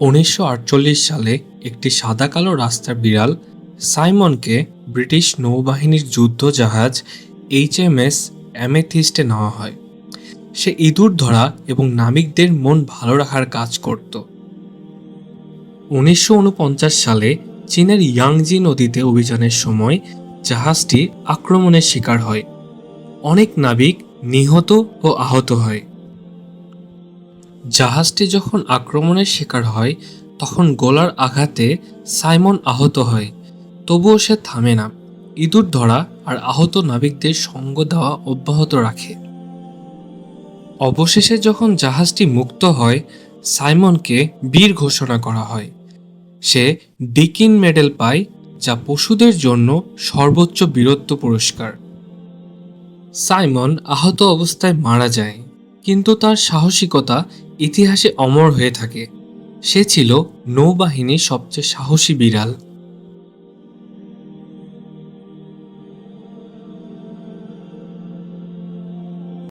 উনিশশো আটচল্লিশ সালে একটি সাদা কালো রাস্তার বিড়াল সাইমনকে ব্রিটিশ নৌবাহিনীর যুদ্ধ জাহাজ এইচএমএস অ্যামেথিস্টে নেওয়া হয়। সে ইঁদুর ধরা এবং নাবিকদের মন ভালো রাখার কাজ করত। উনিশশো ঊনপঞ্চাশ সালে চীনের ইয়াংজি নদীতে অভিযানের সময় জাহাজটি আক্রমণের শিকার হয়। অনেক নাবিক নিহত ও আহত হয়। জাহাজটি যখন আক্রমণের শিকার হয়, তখন গোলার আঘাতে সাইমন আহত হয়, তবুও সে থামে না। ইঁদুর ধরা আর আহত নাবিকদের সঙ্গ দেওয়া অব্যাহত রাখে। অবশেষে যখন জাহাজটি মুক্ত হয়, সাইমনকে বীর ঘোষণা করা হয়। সে ডিকিন মেডেল পায়, যা পশুদের জন্য সর্বোচ্চ বীরত্ব পুরস্কার। সাইমন আহত অবস্থায় মারা যায়। কিন্তু তার সাহসিকতা ইতিহাসে অমর হয়ে থাকে। সে ছিল নৌবাহিনীর সবচেয়ে সাহসী বিড়াল।